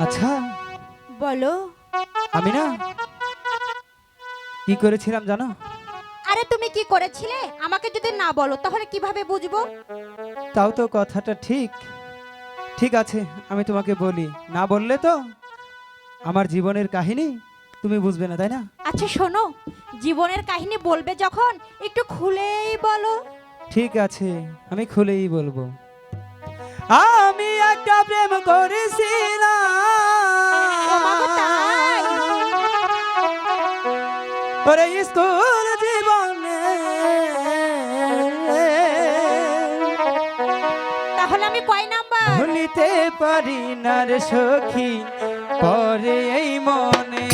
আচ্ছা। বলো। আমি না কি করেছিলাম জানো? আরে তুমি কি করেছিলে? আমাকে যদি না বলো তাহলে কীভাবে বুঝব? তাও তো কথাটা ঠিক। ঠিক আছে আমি তোমাকে বলি। না বললে তো আমার জীবনের কাহিনী তুমি বুঝবে না তাই না? আচ্ছা শোনো। জীবনের কাহিনী বলবে যখন একটু খুলেই বলো। ঠিক আছে আমি খুলেই বলব। আমি একটা প্রেম? করেছিলাম। ওরে স্কুল জীবনে। তাহলে আমি কয় নাম্বার? ভুলিতে পারি না রে সখী পরে এই মনে।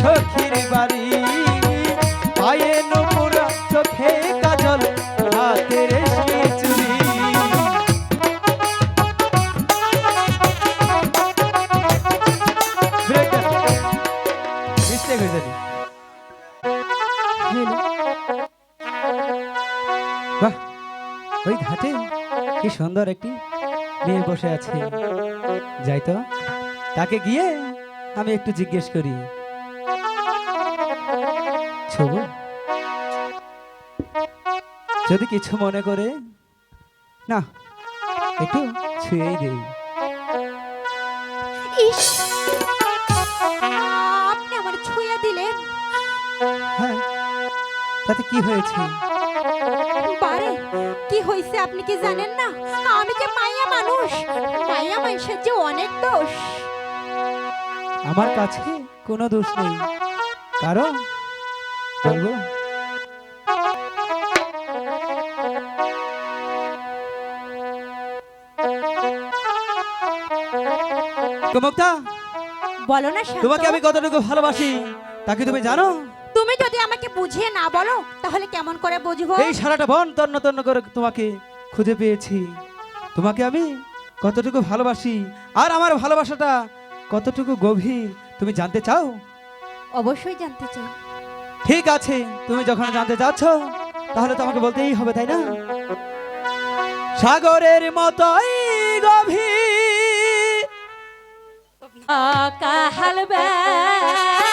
সখীর বাড়ি। পায়ে নুপুরা চোখে কাজল হাতে রেশমি মিস্টেক হয়ে যাবে। বাহ ওই ঘাটে কি সুন্দর একটি মেয়ে বসে আছে। যাই তো তাকে গিয়ে আমি একটু জিজ্ঞেস করি। ছবু যদি কিছু মনে করে না একটু ছুঁয়েই দেই। আপনি আমার ছুঁয়ে দিলেন। হ্যাঁ তাতে কি হয়েছে? বারে কি হয়েছে আপনি কি জানেন না? আমি যে মাইয়া মানুষ মাইয়া মানুষের যে অনেক দোষ। আমার কাছে কোনো দোষ নেই কারণ বলব? কমকতা বলো না শান্ত। তোমাকে আমি কতটুকু ভালোবাসি তুমি জানো? তুমি যদি আমাকে বুঝিয়ে না বলো তাহলে কেমন করে বুঝব? এই সারাটা বন তন্ন তন্ন করে তোমাকে খুঁজে পেয়েছি। তোমাকে আমি কতটুকু ভালোবাসি আর আমার ভালোবাসাটা কতটুকু গভীর তুমি জানতে চাও? অবশ্যই জানতে চাই। ঠিক আছে, তুমি যখন জানতে চাচ্ছ, তাহলে তোমাকে বলতেই হবে, তাই না? সাগরের মতোই গভীর। কাহাল বেলা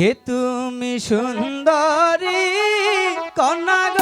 কে তুমি সুন্দরী কন্যা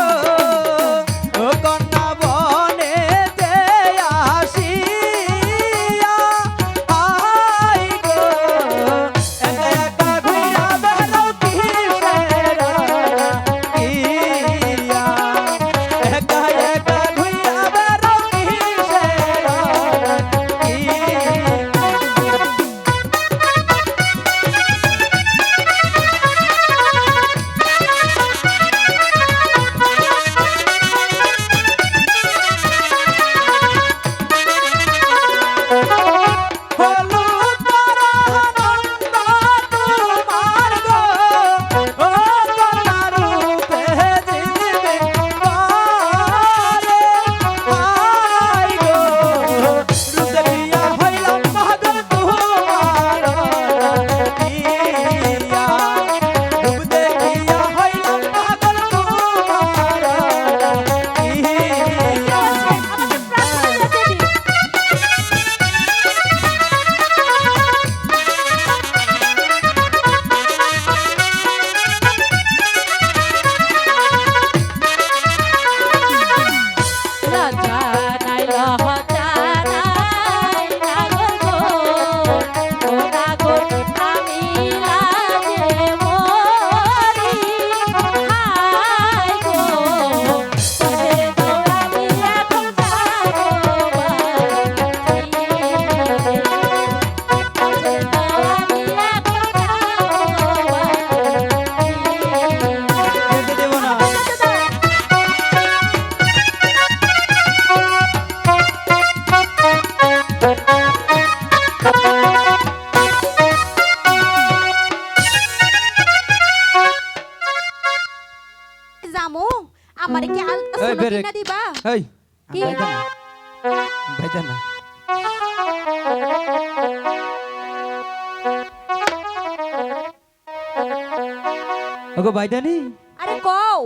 ওগো বাইদানি। আরে কও।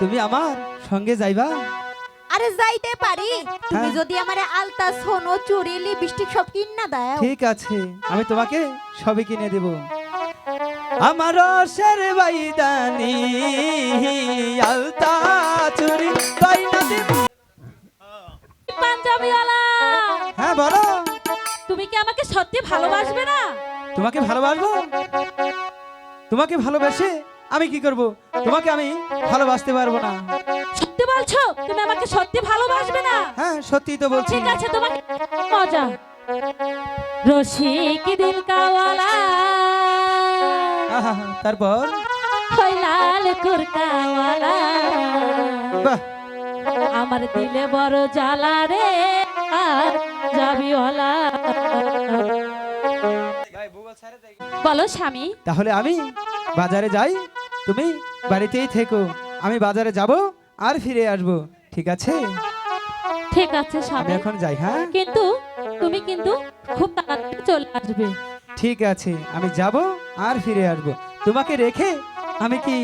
তুমি আমার সঙ্গে যাইবা? আরে যাইতে পারি। তুমি হ্যাঁ। যদি আমারে আলতা সোনো চুড়ি লিপস্টিক সব কিনা দাও। ঠিক আছে আমি তোমাকে সবই কিনে দেব। আমার রসের বাইদানি আলতা চুরি বাইনা দেব। পাঞ্জাবিওয়ালা। হ্যাঁ বলো। তুমি কি আমাকে সত্যি ভালোবাসবে না? তোমাকে ভালোবাসবো? তোমাকে ভালোবেসে আমি কি করব? তোমাকে আমি ভালোবাসতে পারব না। সত্যি বলছো? তুমি আমাকে সত্যি ভালোবাসবে না? হ্যাঁ সত্যি তো বলছি। ঠিক আছে তোমাকে মজা। রসিক দিল কাওয়ালা। আহা, তারপর? ওই লাল কুরকাওয়ালা বাহ। আমার দিলে বড় জ্বালা রে আর যাবি যাবিওয়ালা বলো স্বামী। তাহলে আমি বাজারে যাই। তুমি বাড়িতেই থেকো। আমি বাজারে যাব আর ফিরে আসব ঠিক আছে? ঠিক আছে আমি এখন যাই হ্যাঁ? কিন্তু তুমি কিন্তু খুব তাড়াতাড়ি চলে আসবে। ঠিক আছে আমি যাব আর ফিরে আসব। তোমাকে রেখে আমি কি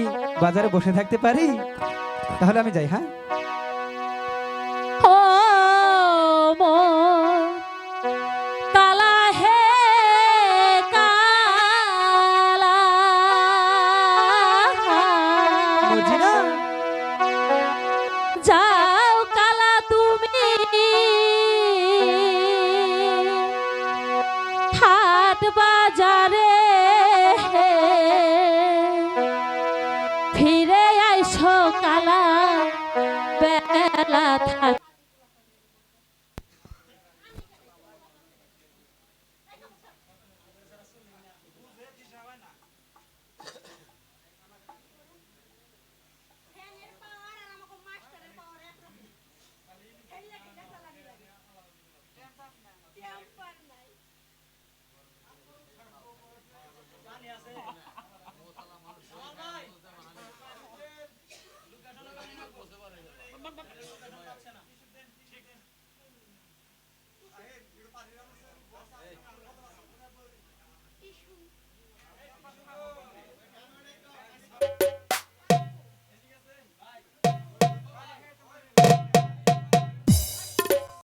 বাজারে বসে থাকতে পারি? তাহলে আমি যাই হ্যাঁ?